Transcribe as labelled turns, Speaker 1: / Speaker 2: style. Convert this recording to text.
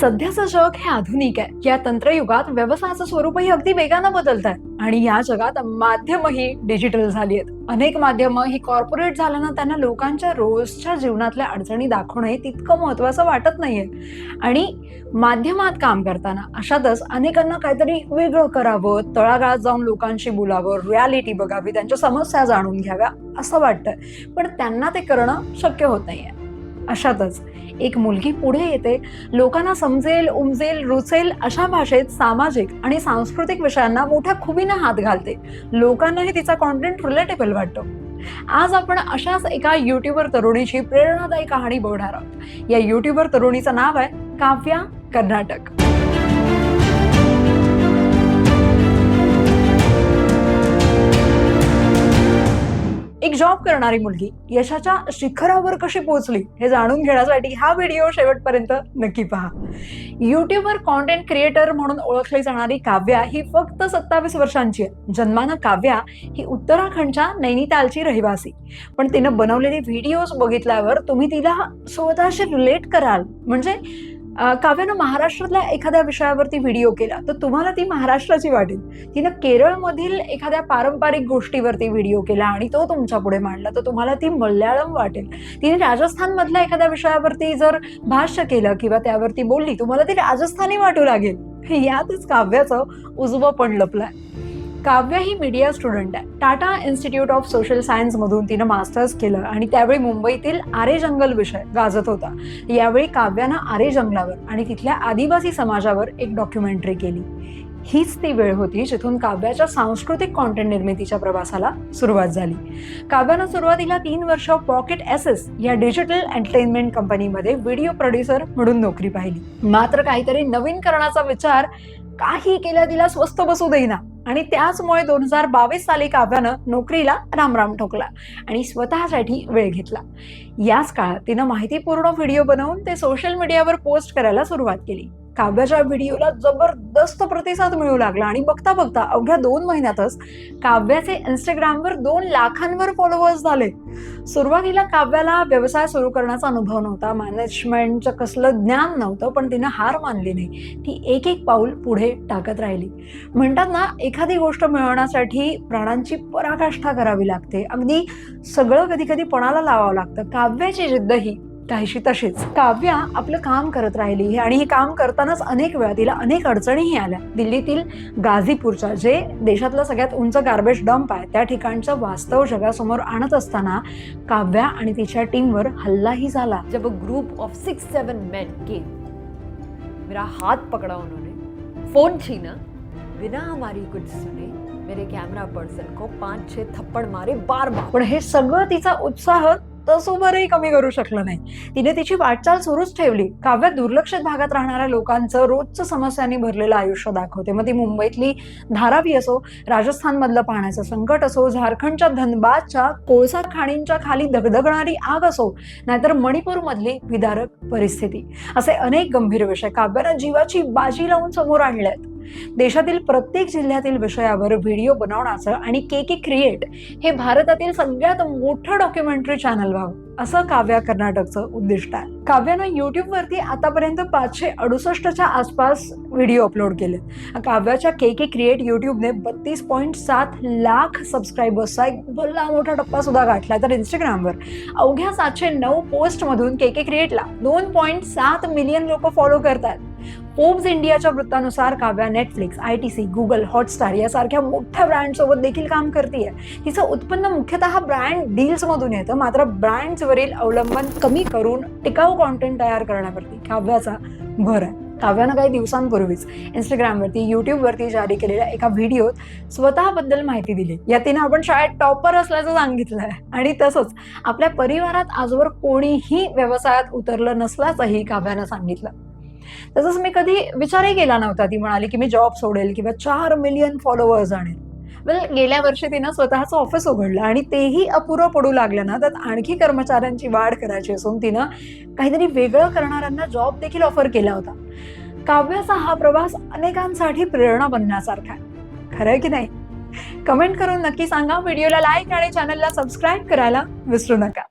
Speaker 1: सध्याचं जग हे आधुनिक आहे. या तंत्रयुगात व्यवसायाचं स्वरूपही अगदी वेगानं बदलत आहे आणि या जगात माध्यमही डिजिटल झाली आहेत. अनेक माध्यमं ही कॉर्पोरेट झाल्यानं त्यांना लोकांच्या रोजच्या जीवनातल्या अडचणी दाखवणं हे तितकं महत्वाचं वाटत नाहीये. आणि माध्यमात काम करताना अशातच अनेकांना काहीतरी वेगळं करावं तळागाळात जाऊन लोकांशी बोलावं रियालिटी बघावी त्यांच्या समस्या जाणून घ्याव्या असं वाटतं पण त्यांना ते करणं शक्य होत नाहीये. अशातच. एक मुलगी पुढे येते लोकांना समजेल उमजेल रुचेल अशा भाषेत सामाजिक आणि सांस्कृतिक विषयांना मोठ्या खुबीनं हात घालते. लोकांनाही तिचा कॉन्टेंट रिलेटेबल वाटतो. आज आपण अशाच एका युट्यूबर तरुणीची प्रेरणादायी कहाणी बघणार आहोत. या युट्यूबर तरुणीचं नाव आहे काव्या कर्नाटक. जॉब करणारी मुलगी यशाच्या शिखरावर कशी पोहोचली हे जाणून घेण्यासाठी हा व्हिडिओ शेवटपर्यंत नक्की पहा. युट्यूबवर कॉन्टेंट क्रिएटर म्हणून ओळखली जाणारी काव्या ही फक्त सत्तावीस वर्षांची आहे. जन्मानं काव्या ही उत्तराखंडच्या नैनितालची रहिवासी. पण तिनं बनवलेले व्हिडिओज बघितल्यावर तुम्ही तिला स्वतःशी रिलेट कराल. म्हणजे काव्यानं महाराष्ट्रातल्या एखाद्या विषयावरती व्हिडिओ केला तर तुम्हाला ती महाराष्ट्राची वाटेल. तिनं केरळमधील एखाद्या पारंपरिक गोष्टीवरती व्हिडिओ केला आणि तो तुमच्यापुढे मांडला तर तुम्हाला ती मल्याळम वाटेल. तिने राजस्थानमधल्या एखाद्या विषयावरती जर भाष्य केलं किंवा त्यावरती बोलली तुम्हाला ती राजस्थानी वाटू लागेल. यातच काव्याचं उजवं पण लपलंय. काव्य ही मीडिया स्टुडंट आहे. Tata institute of social science मधून तिनं मास्टर्स केलं आणि त्यावेळी मुंबईतील आरे जंगल विषय गाजत होता. यावेळी काव्यानं आरे जंगलावर आणि तिथल्या आदिवासी समाजावर एक डॉक्युमेंटरी केली. हीच ती वेळ होती जिथून काव्याच्या सांस्कृतिक कॉन्टेंट निर्मितीच्या प्रवासाला सुरुवात झाली. काव्यानं सुरुवातीला तीन वर्ष पॉकेट एस एस या डिजिटल एंटरटेनमेंट कंपनीमध्ये व्हिडिओ प्रोड्युसर म्हणून नोकरी पाहिली. मात्र काहीतरी नवीन करण्याचा विचार काही केल्या तिला स्वस्त बसू देईना. आणि त्याचमुळे दोन हजार बावीस साली काव्यानं नोकरीला रामराम ठोकला आणि स्वतःसाठी वेळ घेतला. याच काळात तिनं माहितीपूर्ण व्हिडिओ बनवून ते सोशल मीडियावर पोस्ट करायला सुरुवात केली. काव्याच्या व्हिडिओला जबरदस्त प्रतिसाद मिळू लागला. आणि बघता बघता अवघ्या दोन महिन्यातच काव्याचे इंस्टाग्रामवर दोन लाखांवर फॉलोअर्स झाले. सुरुवातीला काव्याला व्यवसाय सुरू करण्याचा अनुभव नव्हता. मॅनेजमेंटचं कसलं ज्ञान नव्हतं पण तिनं हार मानली नाही. ती एक एक पाऊल पुढे टाकत राहिली. म्हणतात ना एखादी गोष्ट मिळवण्यासाठी प्राणांची पराकाष्ठा करावी लागते. अगदी सगळं कधी कधी पणाला लावावं लागतं. काव्याची जिद्द ही काहीशी तशीच. काव्या आपलं काम करत राहिली. आणि हे काम करतानाच अनेक वेळा तिला अनेक अडचणीही आल्या. दिल्लीतील गाझीपूरच्या जे देशातलं सगळ्यात उंच गार्बेज डंप आहे त्या ठिकाणचं वास्तव जगासमोर आणत असताना काव्या आणि तिच्या टीमवर हल्लाही झाला.
Speaker 2: जब a group of six seven men came मेरा हाथ पकड़ा उन्होंने. फोन छीना. बिना हमारी कुछ सुने मेरे कैमरा पर्सन को पांच छह थप्पड़ मारे बार बार
Speaker 1: पण हे सगळं तिचा उत्साह तसोबरही कमी करू शकलं नाही. तिने तिची वाटचाल सुरूच ठेवली. काव्य दुर्लक्षित भागात राहणाऱ्या लोकांचं रोजचं समस्यांनी भरलेलं आयुष्य दाखवते. मग ती मुंबईतली धारावी असो राजस्थानमधलं पाण्याचं संकट असो झारखंडच्या धनबादच्या कोळसा खाणींच्या खाली दगदगणारी आग असो नाहीतर मणिपूरमधली विदारक परिस्थिती. असे अनेक गंभीर विषय काव्यानं जीवाची बाजी लावून समोर आणले आहेत देशातील प्रत्येक जिल्ह्यातील विषयावर व्हिडिओ बनवण्याचं आणि के के क्रिएट हे भारतातील सगळ्यात मोठं डॉक्युमेंटरी चॅनल व्हावं असं काव्या कर्नाटकचं उद्दिष्ट आहे. काव्यानं युट्यूबवरती आतापर्यंत पाचशे अडुसष्टच्या आसपास व्हिडिओ अपलोड केले काव्याच्या के के क्रिएट युट्यूबने बत्तीस पॉईंट सात लाख सबस्क्रायबर्सचा एक भल्ला मोठा टप्पा सुद्धा गाठला तर इंस्टाग्रामवर अवघ्या सातशे नऊ पोस्टमधून के के क्रिएटला दोन पॉईंट सात मिलियन लोक फॉलो करतात फोर्ब्स इंडियाच्या वृत्तानुसार Kavya Netflix I T C Google Hotstar यासारख्या मोठ्या ब्रँडसोबत देखील काम करते हिचं उत्पन्न मुख्यतः ब्रँड डील्समधून येतं. मात्र ब्रँड्सवरील अवलंबन कमी करून टिकाऊ कॉन्टेंट तयार करण्यावरती काव्याचा भर आहे. काव्यानं काही दिवसांपूर्वीच इंस्टाग्रामवरती यूट्यूबवरती जारी केलेल्या एका व्हिडिओत स्वतःबद्दल माहिती दिली. या तिनं आपण शाळेत टॉपर असल्याचं सांगितलं आहे आणि तसंच आपल्या परिवारात आजवर कोणीही व्यवसायात उतरलं नसल्याचंही काव्यानं सांगितलं. तसंच मी कधी विचारही केला नव्हता. ती म्हणाली की मी जॉब सोडेल किंवा चार मिलियन फॉलोअर्स आणेल. वेल गेल्या वर्षी तिनं स्वतःचं ऑफिस उघडलं आणि तेही अपुरं पडू लागलं ना त्यात आणखी कर्मचाऱ्यांची वाढ करायची असून तिनं काहीतरी वेगळं करणाऱ्यांना जॉब देखील ऑफर केला होता. काव्याचा हा प्रवास अनेकांसाठी प्रेरणा बनण्यासारखा आहे. खरंय की नाही? कमेंट करून नक्की सांगा. व्हिडिओला लाईक आणि चॅनलला सबस्क्राईब करायला विसरू नका.